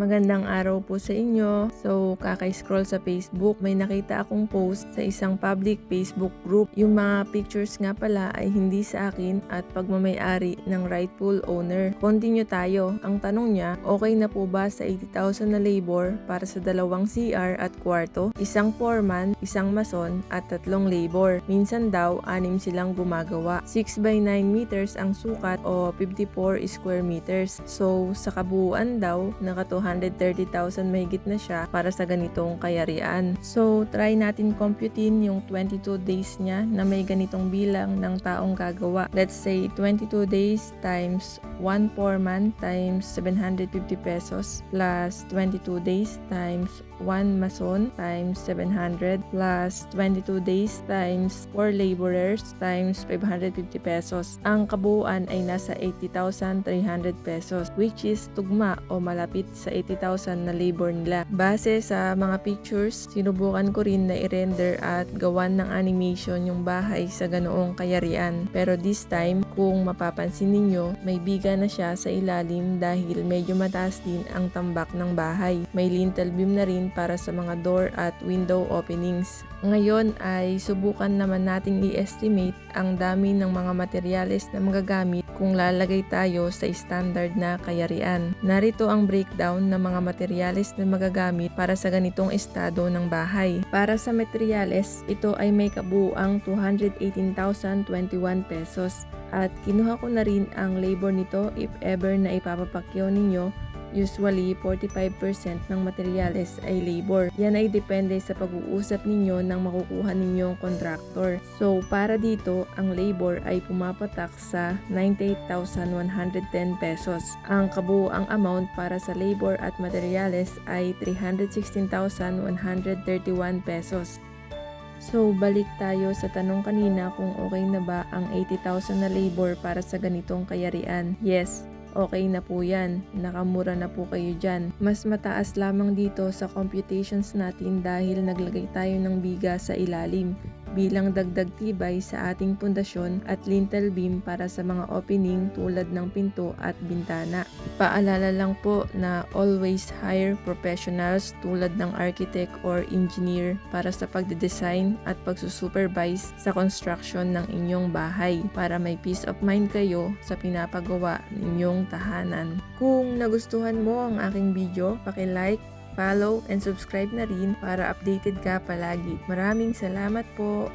Magandang araw po sa inyo. So, kakay-scroll sa Facebook, may nakita akong post sa isang public Facebook group. Yung mga pictures nga pala ay hindi sa akin at pagmamayari ng rightful owner. Continue tayo. Ang tanong niya, okay na po ba sa 80,000 na labor para sa dalawang CR at kwarto, isang foreman, isang mason at tatlong labor. Minsan daw, anim silang gumagawa. 6 by 9 meters ang sukat o 54 square meters. So, sa kabuuan daw, naka 230,000 mahigit na siya para sa ganitong kayarian. So, try natin computein yung 22 days niya na may ganitong bilang ng taong gagawa. Let's say 22 days times 1 foreman times 750 pesos plus 22 days times 1 mason times 700 plus 22 days times 4 laborers times 550 pesos. Ang kabuuan ay nasa 80,300 pesos which is tugma o malapit sa 80,000 na labor nila. Base sa mga pictures, sinubukan ko rin na i-render at gawan ng animation yung bahay sa ganoong kayarian. Pero this time, kung mapapansin ninyo, may biga na siya sa ilalim dahil medyo mataas din ang tambak ng bahay. May lintel beam na rin para sa mga door at window openings. Ngayon ay subukan naman nating i-estimate ang dami ng mga materyales na magagamit kung lalagay tayo sa standard na kayarian. Narito ang breakdown ng mga materyales na magagamit para sa ganitong estado ng bahay. Para sa materyales, ito ay may kabuuang 218,021 pesos. At kinuha ko na rin ang labor nito if ever na ipapapakyaw ninyo Usually, 45% ng materyales ay labor. Yan ay depende sa pag-uusap ninyo ng makukuha ninyong contractor. So, para dito, ang labor ay pumapatak sa 98,110 pesos. Ang kabuuang amount para sa labor at materyales ay 316,131 pesos. So, balik tayo sa tanong kanina kung okay na ba ang 80,000 na labor para sa ganitong kayarian. Yes, okay na po yan. Nakamura na po kayo dyan. Mas mataas lamang dito sa computations natin dahil naglagay tayo ng biga sa ilalim bilang dagdag tibay sa ating pundasyon at lintel beam para sa mga opening tulad ng pinto at bintana. Paalala lang po na always hire professionals tulad ng architect or engineer para sa pagde-design at pagsusupervise sa construction ng inyong bahay para may peace of mind kayo sa pinapagawa ninyong tahanan. Kung nagustuhan mo ang aking video, paki-like, follow, and subscribe na rin para updated ka palagi. Maraming salamat po!